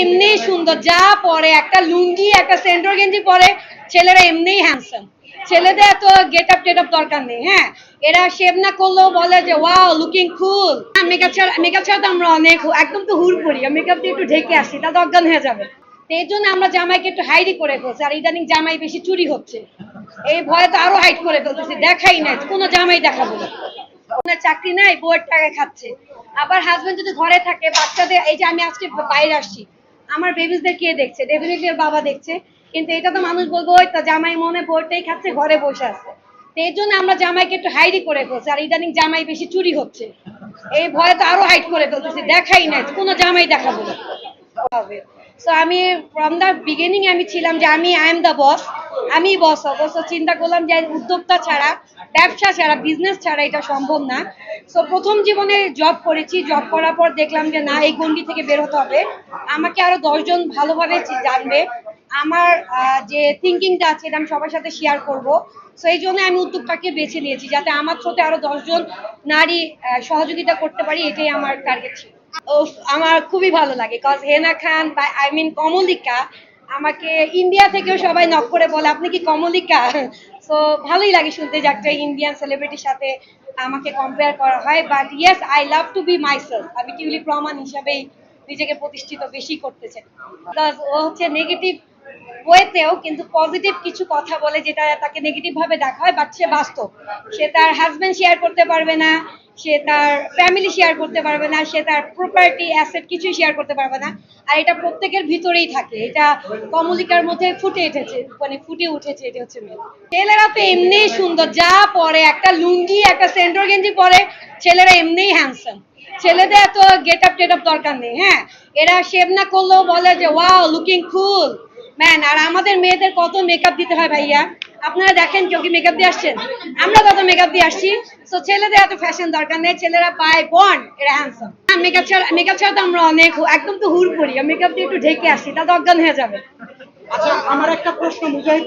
এমনি সুন্দর, যা পরে, একটা লুঙ্গি, একটা সেন্টর গেঞ্জি পরে, ছেলেরা এমনিই হ্যান্ডসাম ছেলেদের এত গেট আপ টেট আপ দরকার নেই হ্যাঁ? এরা শেভ না করলেও বলে যে ওয়াও লুকিং কুল মেকআপ ছাড়া মেকআপ ছাড়া তো আমরা অনেক একদম তো হুর করি মেকআপ দিয়ে একটু ঢেকে আসি তা অজ্ঞান হয়ে যাবে। এই জন্য আমরা জামাইকে একটু হাইডি করে ফেলছি, আর ইদানিং জামাই বেশি চুরি হচ্ছে। এই ভয়ে তো আরও হাইড করে ফেলতেছি, দেখাই নাই, কোনো জামাই দেখাবো না। ওনার চাকরি নাই, বউয়ের টাকা খাচ্ছে। আবার হাজবেন্ড যদি ঘরে থাকে, বাচ্চাদের, এই যে আমি আজকে বাইরে আসছি আমার বেবিসদের কে দেখছে? ডেফিনেটলি ওর বাবা দেখছে। কিন্তু এটা তো মানুষ বলব, ওই তো জামাই মনে পড়তেই খাচ্ছে, ঘরে বসে আছে। তো এই জন্য আমরা জামাইকে একটু হাইডি করে ফেলছি। আর ইদানিং জামাই বেশি চুরি হচ্ছে। এই ভয়ে তো আরও হাইড করে ফেলতেছি। দেখাই নাই, কোনো জামাই দেখাবো না। হবে সো আমি ফ্রম দ্য বিগিনিং আমি ছিলাম যে আমি আই এম দ্য বস আমি বস সো চিন্তা করলাম যে উদ্যোক্তা ছাড়া, ব্যবসা ছাড়া বিজনেস ছাড়া এটা সম্ভব না। সো প্রথম জীবনে জব করেছি জব করার পর দেখলাম যে না, এই গন্ডি থেকে বের হতে হবে। আমাকে আরও দশজন ভালোভাবে জানবে। আমার যে থিঙ্কিংটা আছে এটা আমি সবার সাথে শেয়ার করব। সো এই জন্য আমি উদ্যোগটাকে বেছে নিয়েছি, যাতে আমার থ্রোতে আরও দশজন নারী সহযোগিতা করতে পারি, এটাই আমার টার্গেট ছিল। আমার খুবই ভালো লাগে কজ হেনা খান বা আই মিন কমলিকা আমাকে ইন্ডিয়া থেকেও সবাই নক করে বলে, আপনি কি কমলিকা? সো ভালোই লাগে শুনতে যে একটা ইন্ডিয়ান সেলিব্রিটির সাথে আমাকে কম্পেয়ার করা হয়। But yes I love to be myself আমি টিউলি প্রমাণ হিসাবেই নিজেকে প্রতিষ্ঠিত বেশি করতে চাই। ও হচ্ছে নেগেটিভ ওয়েতেও কিন্তু পজিটিভ কিছু কথা বলে, যেটা তাকে নেগেটিভ ভাবে দেখা হয় বাট সে বাস্তব। সে তার হাজবেন্ড শেয়ার করতে পারবে না। সে তার ফ্যামিলি শেয়ার করতে পারবে না, সে তার প্রপার্টি অ্যাসেট কিছুই শেয়ার করতে পারবে না। আর এটা প্রত্যেকের ভিতরেই থাকে। এটা কমলিকার মধ্যে ফুটে উঠেছে মানে ফুটে উঠেছে, এটা হচ্ছে মেয়ে। ছেলেরা তো এমনিই সুন্দর, যা পরে, একটা লুঙ্গি, একটা সেন্টর গেঞ্জি পরে, ছেলেরা এমনিই হ্যান্ডসাম ছেলেদের এত গেট আপ টেট আপ দরকার নেই হ্যাঁ? এরা শেভ না করলেও বলে যে ওয়াও লুকিং কুল ম্যান আর আমাদের মেয়েদের কত মেকআপ দিতে হয় ভাইয়া? আপনারা দেখেন কেউ কি মেকআপ দিয়ে আসছেন আমরা কত মেকআপ দিয়ে আসছি তো ছেলেদের এত ফ্যাশন দরকার নেই ছেলেরা পায় বন্ড এরা হ্যান্ডসাম মেকআপ ছাড়া মেকআপ ছাড়া তো আমরা অনেক একদম তো হুর করি মেকআপ দিয়ে একটু ঢেকে আসি তা তো অজ্ঞান হয়ে যাবে আচ্ছা আমার একটা প্রশ্ন মুজাহিদ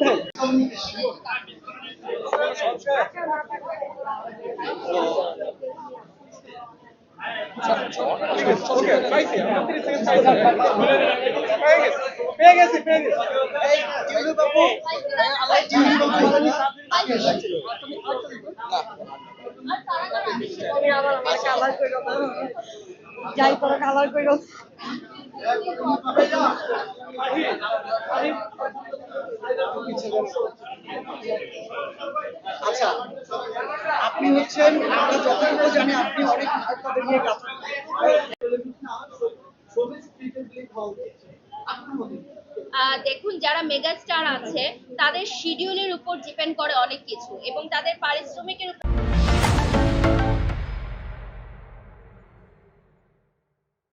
ভাই পেয়ে গেছি পেয়ে গেছি। যাই করো কালার করো। আচ্ছা আপনি হচ্ছেন আমরা যতটুকু জানি আপনি অনেক নিয়ে কাজ দেখুন, যারা মেগা স্টার আছে, তাদের শিডিউলের উপর ডিপেন্ড করে অনেক কিছু এবং তাদের পারিশ্রমিকের উপর